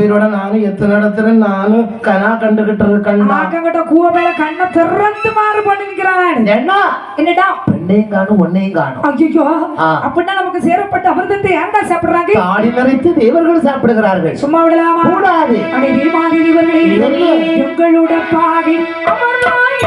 உயிரோட நானும் எத்தனை இடத்துல நானும் கனா கண்டுகிட்டு இருக்கேன்டா ஆக்கங்கிட்ட கூவ மேல கண்ணை திறந்து மாறு பண்ணி நிக்கிறான் என்ன என்னடா பெண்ணையும் காணும் ஒன்னையும் காணும் ஐயோ. அப்படின்னா நமக்கு சேரப்பட்ட அமிர்தத்தை ஏன்டா சாப்பிடுறாங்க தாடி நிறைத்து தேவர்கள் சாப்பிடுகிறார்கள் சும்மா விடலாமா கூடாது அடே தீமாதி இவர்களே இவர்களே. எங்களோட பாவி அமர்வாய்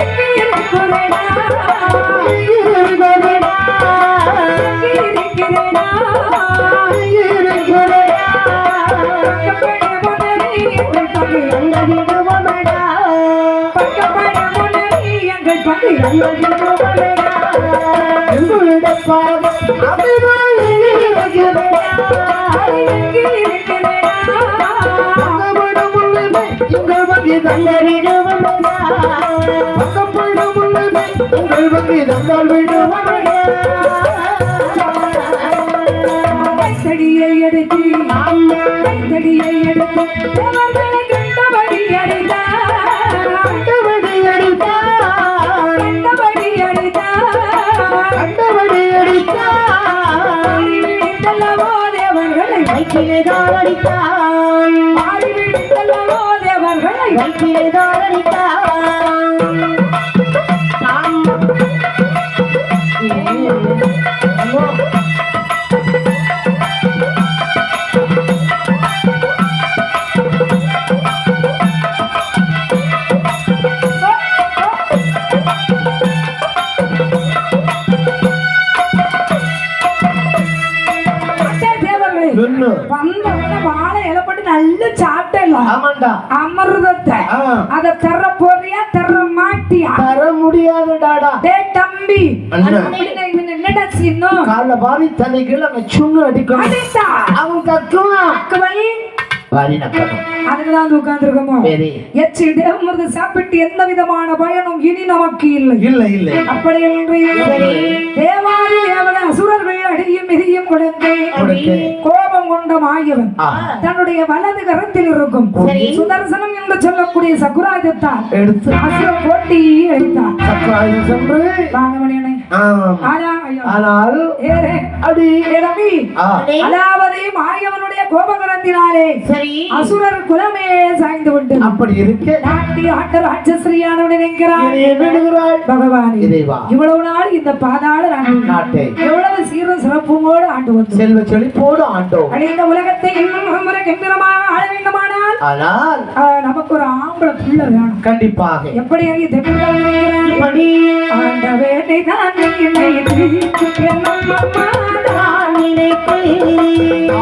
உங்கள் வகை தந்தால் விடுவமடா கைத்தடியை எடுத்து கைத்தடியை எடுத்து வைக்கிலேதான் அடித்தான் ஆடி தேவர்களை வைக்கிலேதான் அடித்தான் சொல்லு வந்த உடனே வாழை இலப்பட்டு நல்லா சாப்பிட்டேன் ஆமாண்டா. அமிர்தத்தை. அத தர போறியா தர மாட்டியா? தர முடியாதுடாடா. டே தம்பி. என்னடா செய்யணும்? கால பாதி தலை கீழே சுண்ணு அடிக்கணும். அவன் கத்துவான். நக்கணும் அதுக்குதான் உட்கார்ந்துருக்கோமோ? எச்சி சாப்பிட்டு எந்த விதமான பயனும் இனி நமக்கு இல்லை. இல்ல இல்ல. அப்படி என்று தேவாதி தேவன அசுரர்கள் அடியும் மிதியும் கொடுத்து கொடுத்து. கோபம் கொண்ட மாயவன் ஆ. தன்னுடைய வலது கரத்தில் இருக்கும். சுதர்சனம் என்று சொல்லக்கூடிய சகுராஜத்தால் எடுத்து. அசுர போட்டி அடித்தார் சக்கராயுதம் சென்று. வாங்க மணியனே. ஆனால் ஏறே. அடி. ரவி. அதாவது மாயவனுடைய கோபகரத்தினாலே அசுரர் குலமே சாய்ந்து விட்டு. அப்படி இருக்க. நினைக்கிறான் இனி என்ன எழுதுகிறாள் பகவான் இறைவா இவ்வளவு நாள் இந்த பாதாள நாட்டு. நாட்டை எவ்வளவு சீரும் சிறப்புமோடு ஆண்டு வந்தோம். செல்வ செழிப்போடு ஆண்டோம். இந்த உலகத்தை இன்னும் கம்பீரமாக ஆள வேண்டுமானால் ஆனால் நமக்கு ஒரு ஆம்பளை புள்ள வேணும். கண்டிப்பாக. எப்படி அறிய தெளிவாக படி ஆண்டவே நீதான் என்னை பிரித்து என்னும் அம்மா நான் அறியதோ,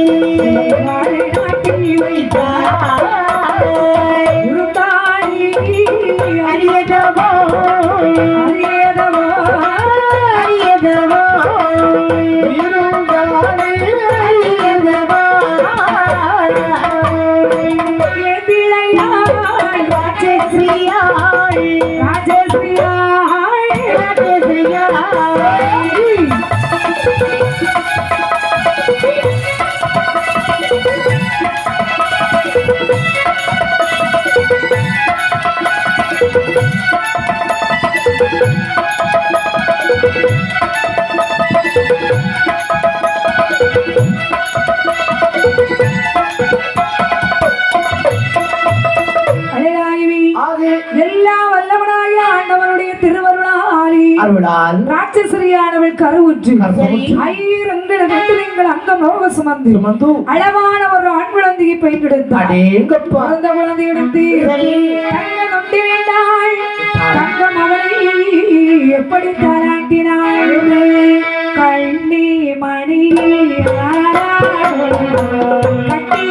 என்னும் அம்மா ராட்சசரியானவள் கருவுற்று. வெற்றிகள் அங்கம் ரோக சுமந்து. அழகான ஒரு ஆண் குழந்தையை அடேங்கப்பா பிறந்த குழந்தை எடுத்து தங்க நொண்டி வேண்டாள். தங்க மகனை எப்படி தாராட்டினாள்? கண்ணி மணி கட்டி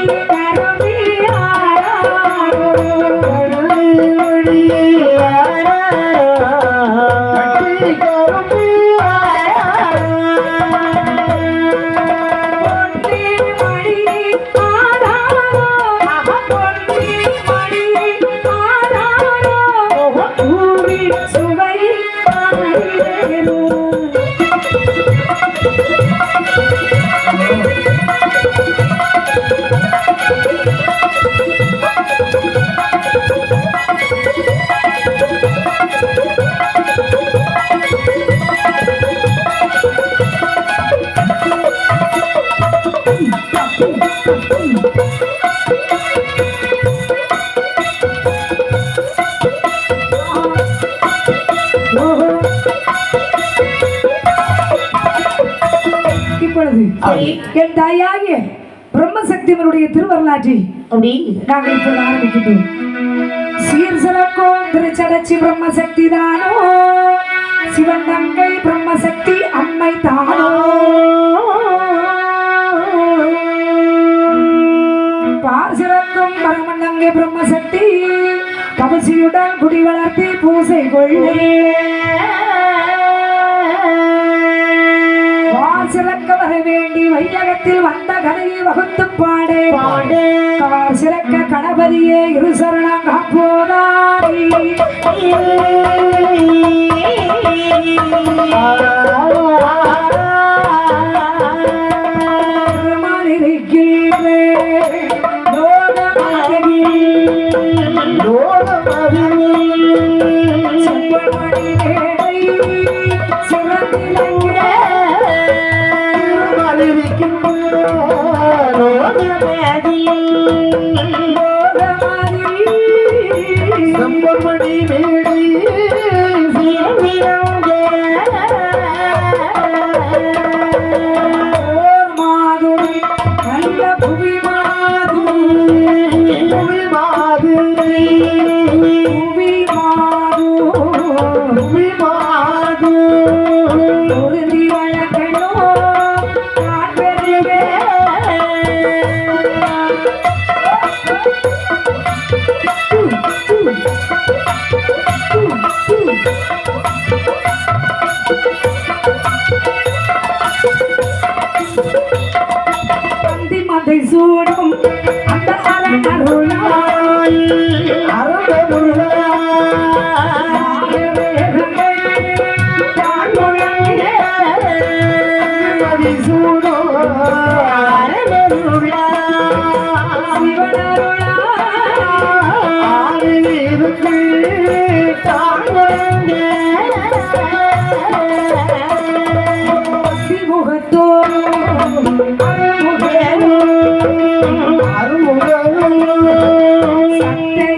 என் தாயாகிய பிரம்மசக்திவனுடைய திருவருளாற்றி அப்படி. நாங்கள் இப்பொழுது ஆரம்பிக்கின்றோம் சீர் சிறக்கும் திருச்சடச்சி பிரம்மசக்தி தானோ? சிவன் தங்கை பிரம்மசக்தி அம்மை தானோ? பார் சிறக்கும் பரமண்டங்கை பிரம்மசக்தி கவசியுடன் குடி வளர்த்தி பூசை கொள்ளே. வார் சிறக்க வர வேண்டி வையகத்தில் வந்த கதையை வகுத்து பாடே. பாடு. கார் சிறக்க கணபதியே இரு சரணம் காப்போதாரி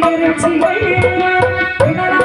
சத்தை